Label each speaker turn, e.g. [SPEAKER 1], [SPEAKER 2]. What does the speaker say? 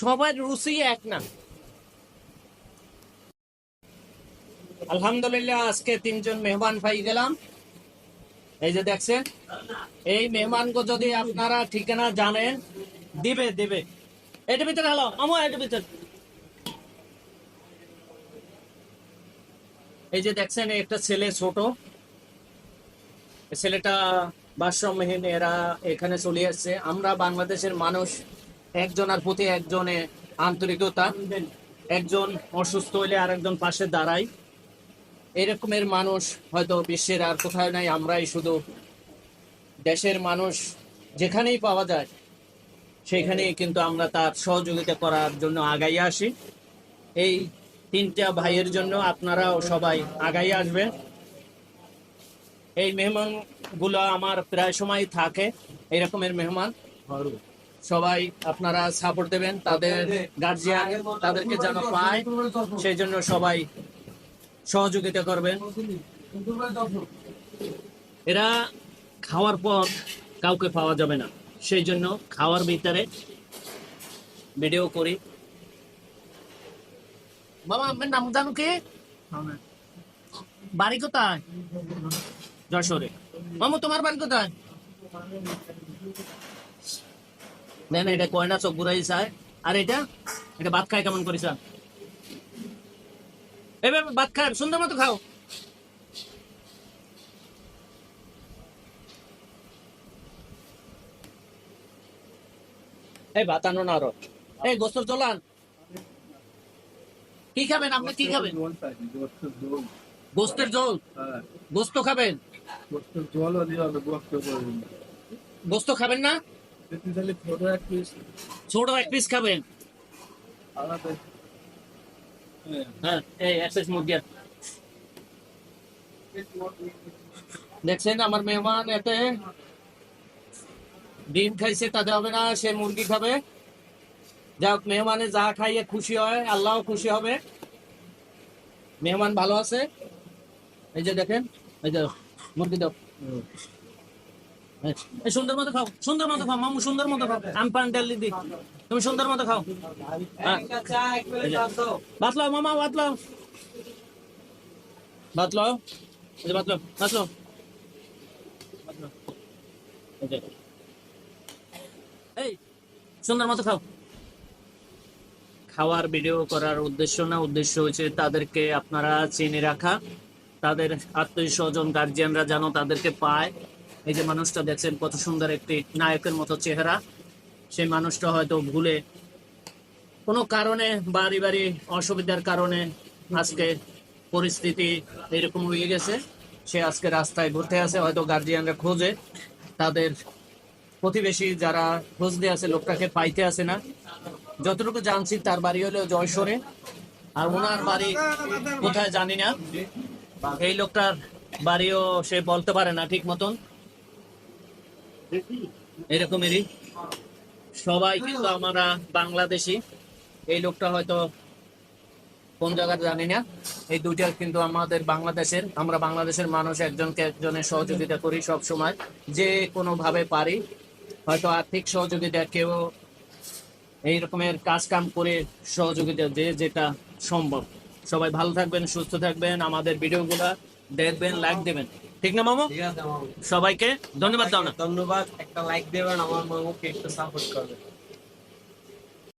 [SPEAKER 1] সবার রুচি এক না। আলহামদুলিল্লাহ, আজকে তিনজন মেহমান পাই গেলাম। এই যে দেখছেন, এই মেহমানকে যদি আপনারা ঠিকানা জানেন, দিবে দিবে। এটার ভিতরে, হ্যালো আমার এটার ভিতরে। এই যে দেখছেন একটা ছেলে ছোট। ছেলেটা বাসরমহীন, এরা এখানে চলে আসছে। আমরা বাংলাদেশের মানুষ। একজনের প্রতি একজনে আন্তরিকতা, একজন অসুস্থ হইলে আরেকজন পাশে দাঁড়াই। এরকমের মানুষ হয়তো বিশ্বের আর কোথাও নাই, আমরাই শুধু দেশের মানুষ যেখানেই পাওয়া যায়, সেখানেই কিন্তু আমরা তার সহযোগিতা করার জন্য আগাই আসি। এই তিনটা ভাইয়ের জন্য আপনারাও সবাই আগাই আসবেন। এই মেহমানগুলো আমার প্রায় সময় থাকে, এরকমের মেহমান। সবাই আপনারা সাপোর্ট দেবেন, তাদের গার্জিয়ান তাদেরকে যেন পায় সেই জন্য সবাই সহযোগিতা করবেন। এরা খাওয়ার পর কাউকে পাওয়া যাবে না সেই জন্য খাওয়ার ভিতরে ভিডিও করি। বাবা, আপনার নাম জানো কি বাড়ি কোথায়? যশোরে। মামু, তোমার বাড়ি কোথায়? না না এটা কয়না চোখ ঘুরাই চায় আর এটা? এটা ভাত খায় কেমন করিস এবার ভাত খায় সুন্দর মতো খাও। এই ভাত আনো না আরও। এই গোস্তর চলান কি খাবেন আপনি? কি খাবেন? গোস্তের জল গোস্ত খাবেন? গোস্ত খাবেন না? ছোট এক পিস খাবেন? হ্যাঁ এই দেখছেন আমার মেহমান এতে ডিম খাইছে তাতে হবে না সে মুরগি খাবে। যাক মেহমানে যা খাইয়ে খুশি হয় আল্লাহ খুশি হবে। মেহমান ভালো আছে। এই যে দেখেন এই যে মুরগি দাও। এই সুন্দর মতো খাও, সুন্দর মতো খাও, মামু সুন্দর মতো খাও। দিদি তুমি সুন্দর মতো খাও। হ্যাঁ। মামা। এই সুন্দর মতো খাও। খাওয়ার, ভিডিও করার উদ্দেশ্য না, উদ্দেশ্য হচ্ছে তাদেরকে আপনারা চিনে রাখা। তাদের আত্মীয় স্বজন গার্জিয়ানরা যেন তাদেরকে পায়। এই যে মানুষটা দেখছেন কত সুন্দর একটি নায়কের মতো চেহারা। সেই মানুষটা হয়তো ভুলে কোনো কারণে, বাড়ি বাড়ি অসুবিধার কারণে আজকে পরিস্থিতি এরকম হয়ে গেছে। সে আজকে রাস্তায় ঘুরতে আছে হয়তো গার্জিয়ানরা খোঁজে। তাদের প্রতিবেশী যারা খোঁজ দিয়ে আছে লোকটাকে পাইতে আসে না। যতটুকু জানছি, তার বাড়ি হলো জয়সরে। আর ওনার বাড়ি কোথায় জানি না। এই লোকটার বাড়িও সে বলতে পারে না ঠিক মতন। এরকমেরই সবাই কিন্তু আমরা বাংলাদেশি। এই লোকটা হয়তো কোন জায়গায় জানি না। এই দুইটা কিন্তু আমাদের বাংলাদেশের। আমরা বাংলাদেশের মানুষ, একজনকে একজনের সহযোগিতা করি সব সময় যে কোনো ভাবে পারি, হয়তো আর্থিক সহযোগিতা, কেউ এই রকমের কাজ কাম করে সহযোগিতা যে যেটা সম্ভব। সবাই ভালো থাকবেন, সুস্থ থাকবেন। আমাদের ভিডিওগুলা দেখবেন লাইক দেবেন। ঠিক না মামা?
[SPEAKER 2] ঠিক আছে মামু।
[SPEAKER 1] সবাইকে ধন্যবাদ দাও না
[SPEAKER 2] ধন্যবাদ। একটা লাইক দেবেন আমার মামুকে একটু সাপোর্ট করবেন।